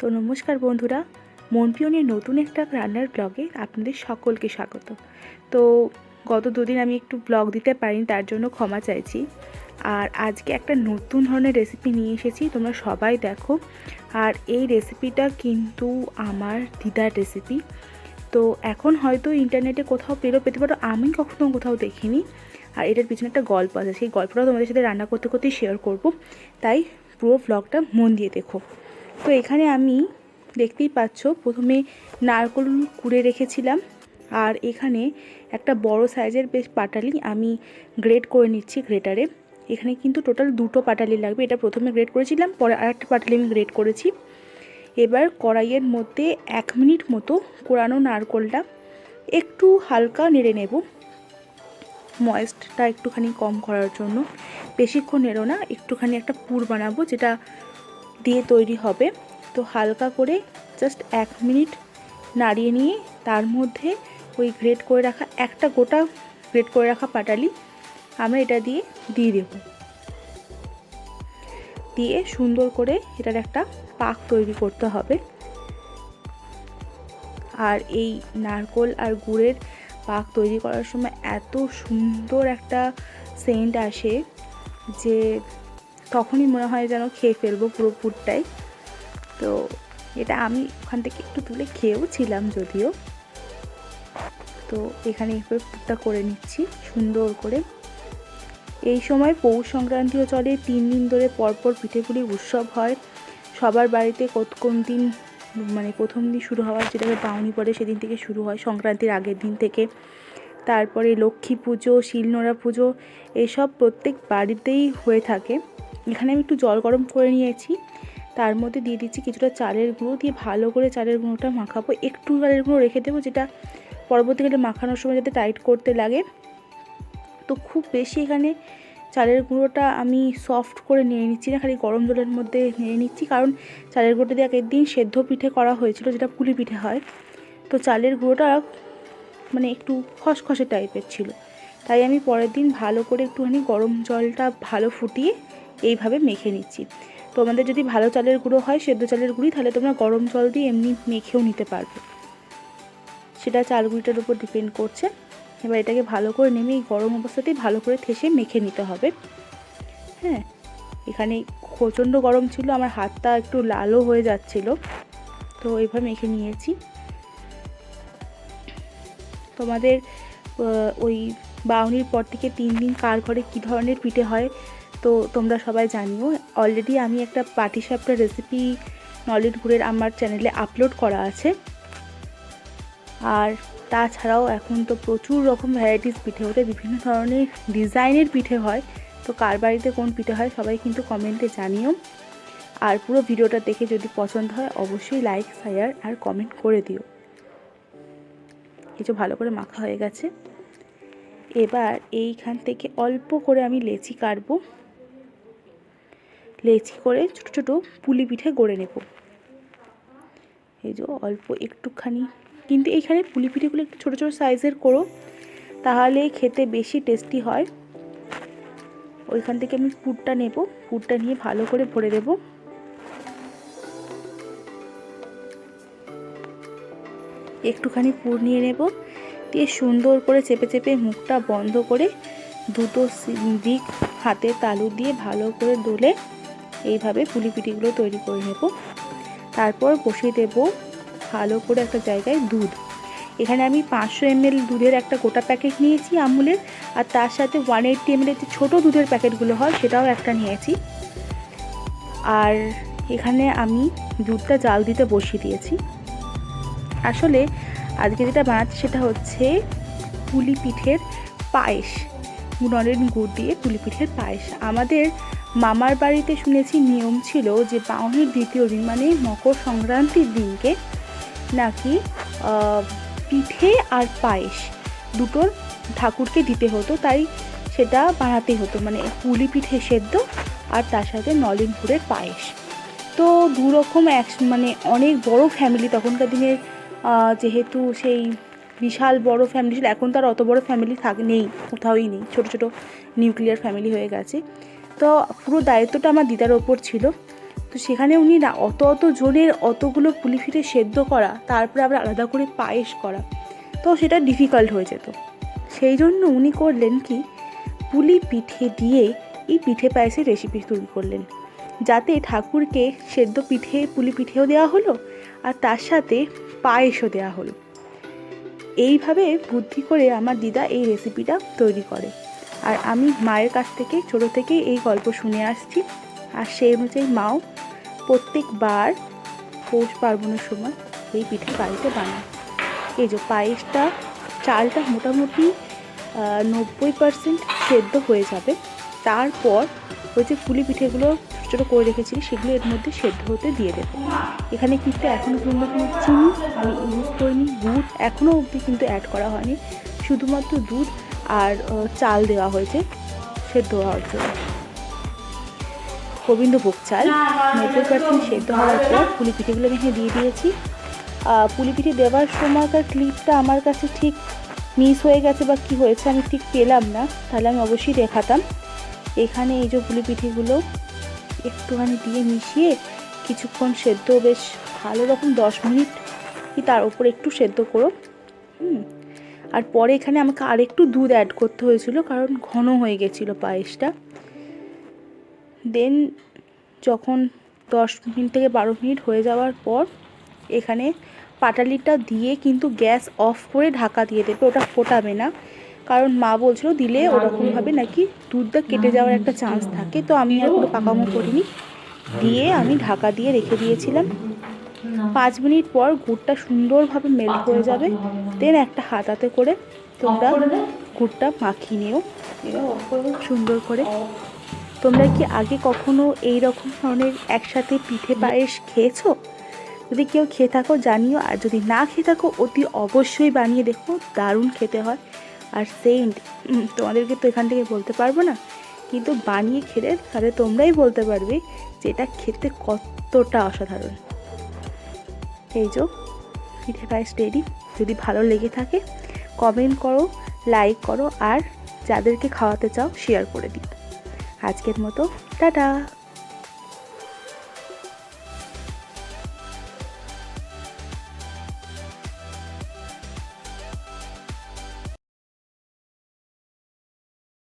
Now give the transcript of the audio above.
তো নমস্কার বন্ধুরা মন পিয়নের নতুন একটা রান্নার ব্লগে আপনাদের সকলকে স্বাগত। তো গত দুদিন আমি একটু ব্লগ দিতে পারিনি, তার জন্য ক্ষমা চাইছি। আর আজকে একটা নতুন ধরনের রেসিপি নিয়ে এসেছি, তোমরা সবাই দেখো। আর এই রেসিপিটা কিন্তু আমার দিদার রেসিপি তো এখন হয়তো ইন্টারনেটে কোথাও পেরো পেতে পারো, আমি কখনো কোথাও দেখিনি। আর এটার পিছনে একটা গল্প আছে, সেই গল্পটাও তোমাদের সাথে রান্না করতে করতেই শেয়ার করব। তাই পুরো ব্লগটা মন দিয়ে দেখো। তো এখানে আমি দেখতেই পাচ্ছ, প্রথমে নারকোল কুড়ে রেখেছিলাম, আর এখানে একটা বড় সাইজের বেশ পাটালি আমি গ্রেড করে নিচ্ছি গ্রেটারে। এখানে কিন্তু টোটাল দুটো পাটালি লাগবে, এটা প্রথমে গ্রেড করেছিলাম, পরে আরেকটা পাটালি আমি গ্রেড করেছি। এবার কড়াইয়ের মধ্যে এক মিনিট মতো কোরানো নারকোলটা একটু হালকা নেড়ে নেব। ময়েস্টটা একটুখানি কম করার জন্য। বেশিক্ষণ নেড়ো না, একটুখানি একটা পুর বানাবো, যেটা দিয়ে তৈরি হবে। তো হালকা করে জাস্ট এক মিনিট নাড়িয়ে নিয়ে তার মধ্যে ওই গ্রেট করে রাখা একটা গোটা গ্রেট করে রাখা পাটালি আমরা এটা দিয়ে দিয়ে দেব। দিয়ে সুন্দর করে এটার একটা পাক তৈরি করতে হবে। আর এই নারকোল আর গুড়ের পাক তৈরি করার সময় এত সুন্দর একটা সেন্ট আসে যে তখনই মনে হয় যেন খেয়ে ফেলব পুরো পুরটাই। তো এটা আমি ওখান থেকে একটু তুলে খেয়েও ছিলাম যদিও। তো এখানে এভাবে পুরটা করে নিচ্ছি সুন্দর করে। এই সময় পৌষ সংক্রান্তিও চলে, তিন দিন ধরে পরপর পিঠেপুলি উৎসব হয়। সবার বাড়িতে কত কোন দিন মানে প্রথম দিন শুরু হওয়ার যেটাকে বাউনি পড়ে সেদিন থেকে শুরু হয় সংক্রান্তির আগের দিন থেকে। তারপরে লক্ষ্মী পুজো, শিলনোড়া পুজো, এসব প্রত্যেক বাড়িতেই হয়ে থাকে। এখানে আমি একটু জল গরম করে নিয়েছি। তার মধ্যে দিয়ে দিচ্ছি কিছুটা চালের গুঁড়ো, দিয়ে ভালো করে চালের গুঁড়োটা মাখাবো। একটু চালের গুঁড়ো রেখে দেবো, যেটা পরবর্তীকালে মাখানোর সময় যাতে টাইট করতে লাগে। তো খুব বেশি এখানে চালের গুঁড়োটা আমি সফট করে নিয়ে নিচ্ছি না, খালি গরম জলের মধ্যে নিয়ে নিচ্ছি। কারণ চালের গুঁড়োটা দিয়ে আগের দিন সেদ্ধ পিঠে করা হয়েছিল, যেটা পুলি পিঠে হয়। তো চালের গুঁড়োটা মানে একটু খসখসে টাইপের ছিল। তাই আমি পরের দিন ভালো করে একটুখানি গরম জলটা ভালো ফুটিয়ে এইভাবে মেখে নিচ্ছি। তোমাদের যদি ভালো চালের গুঁড়ো হয়, সেদ্ধ চালের গুঁড়ি, তাহলে তোমরা গরম জল দিয়ে এমনি মেখেও নিতে পারবে। সেটা চাল গুঁড়িটার উপর ডিপেন্ড করছে। এবার এটাকে ভালো করে নেমে এই গরম অবস্থাতেই ভালো করে ঠেসে মেখে নিতে হবে। হ্যাঁ এখানে প্রচণ্ড গরম ছিল, আমার হাতটা একটু লালও হয়ে যাচ্ছিল। তো এইভাবে মেখে নিয়েছি। তোমাদের ওই বাউনির পর থেকে তিন দিন কার ঘরে কী ধরনের পিঠে হয় তো তোমরা সবাই জানিও অলরেডি আমি একটা পাটিসাপটা রেসিপি নলেজ গুড়ের আমার চ্যানেলে আপলোড করা আছে। আর তাছাড়াও এখন তো প্রচুর রকম ভ্যারাইটিস পিঠে ওঠে, বিভিন্ন ধরনের ডিজাইনের পিঠে হয়। তো কার বাড়িতে কোন পিঠে হয় সবাই কিন্তু কমেন্টে জানিও। আর পুরো ভিডিওটা দেখে যদি পছন্দ হয় অবশ্যই লাইক শেয়ার আর কমেন্ট করে দিও। কিছু ভালো করে মাখা হয়ে গেছে। এবার এইখান থেকে অল্প করে আমি লেচি কাটবো। লেচি করে ছোটো ছোটো পুলি পিঠে গড়ে নেব। এই যে অল্প একটুখানি। কিন্তু এইখানে পুলি পিঠেগুলো একটু ছোটো ছোটো সাইজের করো, তাহলে খেতে বেশি টেস্টি হয়। ওইখান থেকে আমি পুরটা নেব, পুরটা নিয়ে ভালো করে ভরে দেব। একটুখানি পুর নিয়ে নেব, দিয়ে সুন্দর করে চেপে চেপে মুখটা বন্ধ করে দুটো দিক হাতে তালু দিয়ে ভালো করে দোলে এইভাবে পুলি পিঠিগুলো তৈরি করে নেব। তারপর বসিয়ে দেব ভালো করে একটা জায়গায় দুধ। এখানে আমি পাঁচশো এমএল দুধের একটা গোটা প্যাকেট নিয়েছি আমুলের, আর তার সাথে ওয়ান এইট্টি এমএলের যে ছোটো দুধের প্যাকেটগুলো হয় সেটাও একটা নিয়েছি। আর এখানে আমি দুধটা জাল দিতে বসিয়ে দিয়েছি। আসলে আজকে যেটা বানাচ্ছি সেটা হচ্ছে পুলি পিঠের পায়েস নলেন গুড় দিয়ে পুলি পিঠের পায়েস। আমাদের মামার বাড়িতে শুনেছি নিয়ম ছিল যে বাউনির দ্বিতীয় দিন মানে মকর সংক্রান্তির দিনকে নাকি পিঠে আর পায়েস দুটোর ঠাকুরকে দিতে হতো, তাই সেটা বানাতে হতো মানে পুলি পিঠে সেদ্ধ আর তার সাথে নলেন গুড়ের পায়েস। তো দু রকম এক মানে অনেক বড় ফ্যামিলি তখনকার দিনের যেহেতু সেই বিশাল বড় ফ্যামিলি ছিল, এখন তো আর অত বড় ফ্যামিলি থাক, নেই, কোথাওই নেই, ছোট ছোট নিউক্লিয়ার ফ্যামিলি হয়ে গেছে। তো পুরো দায়িত্বটা আমার দিদার ওপর ছিল। তো সেখানে উনি না অত অত জনের অতগুলো পুলি পিঠে সেদ্ধ করা, তারপরে আবার আলাদা করে পায়েস করা, তো সেটা ডিফিকাল্ট হয়ে যেত। সেই জন্য উনি করলেন কি, পুলি পিঠে দিয়ে এই পিঠে পায়েসের রেসিপি তৈরি করলেন। যাতে ঠাকুরকে সেদ্ধ পিঠে, পুলি পিঠেও দেওয়া হলো আর তার সাথে পায়েসও দেওয়া হলো। এইভাবে বুদ্ধি করে আমার দিদা এই রেসিপিটা তৈরি করে। আর আমি মায়ের কাছ থেকে ছোটো থেকে এই গল্প শুনে আসছি। আর সেই অনুযায়ী মাও প্রত্যেকবার পৌষ পার্বণের সময় এই পিঠে বাড়িতে বানায়। এই যে পায়েসটা, চালটা মোটামুটি নব্বই পার্সেন্ট সেদ্ধ হয়ে যাবে। তারপর ওই যে পুলি পিঠেগুলো ছোটো ছোটো করে রেখেছিলি সেগুলো এর মধ্যে সেদ্ধ হতে দিয়ে দেবো। এখানে কিন্তু এখনও পর্যন্ত কোনো চিনি আমি ইউজ করিনি। দুধ এখনও অবধি কিন্তু অ্যাড করা হয়নি। শুধুমাত্র দুধ আর চাল দেওয়া হয়েছে সেদ্ধ হওয়ার জন্য। গোবিন্দভোগ চাল নব্বই পার্সেন্ট সেদ্ধ হওয়ার পর পুলি পিঠেগুলো এখানে দিয়ে দিয়েছি। পুলি পিঠে দেওয়ার সময়কার ক্লিপটা আমার কাছে ঠিক মিস হয়ে গেছে বা কি হয়েছে আমি ঠিক পেলাম না, তাহলে আমি অবশ্যই দেখাতাম। এখানে এই যে পুলি পিঠেগুলো একটুখানি দিয়ে মিশিয়ে কিছুক্ষণ সেদ্ধ, বেশ ভালো রকম দশ মিনিট কি তার উপর একটু সেদ্ধ করো। হুম। আর পরে এখানে আমাকে আরেকটু দুধ অ্যাড করতে হয়েছিল কারণ ঘন হয়ে গেছিল পায়েসটা। দেন যখন দশ মিনিট থেকে বারো মিনিট হয়ে যাওয়ার পর এখানে পাটালিটা দিয়ে কিন্তু গ্যাস অফ করে ঢাকা দিয়ে দেবে ওটা ফোটাবে না। কারণ মা বলছিল দিলে ওরকমভাবে নাকি দুধটা কেটে যাওয়ার একটা চান্স থাকে। তো আমি আর কোনো পাকামো করিনি। দিয়ে আমি ঢাকা দিয়ে রেখে দিয়েছিলাম। পাঁচ মিনিট পর গুড়টা সুন্দরভাবে মেল্ট হয়ে যাবে। দেন একটা হাতাতে করে তোমরা গুড়টা মাখিয়ে নিও। সুন্দর করে। তোমরা কি আগে কখনো এই রকম ধরনের একসাথে পিঠে পায়েস খেয়েছো? যদি কেউ খেয়ে থাকো জানিও। আর যদি না খেয়ে থাকো অতি অবশ্যই বানিয়ে দেখো। দারুণ খেতে হয়। আর সেন্ট তোমাদেরকে তো এখান থেকে বলতে পারব না। কিন্তু বানিয়ে খেলে তাহলে তোমরাই বলতে পারবে যে এটা খেতে কতটা অসাধারণ। এই যে পিঠে পায়েস রেডি যদি ভালো লেগে থাকে কমেন্ট করো লাইক করো, আর যাদেরকে খাওয়াতে চাও শেয়ার করে দিও। আজকের মতো, টাটা!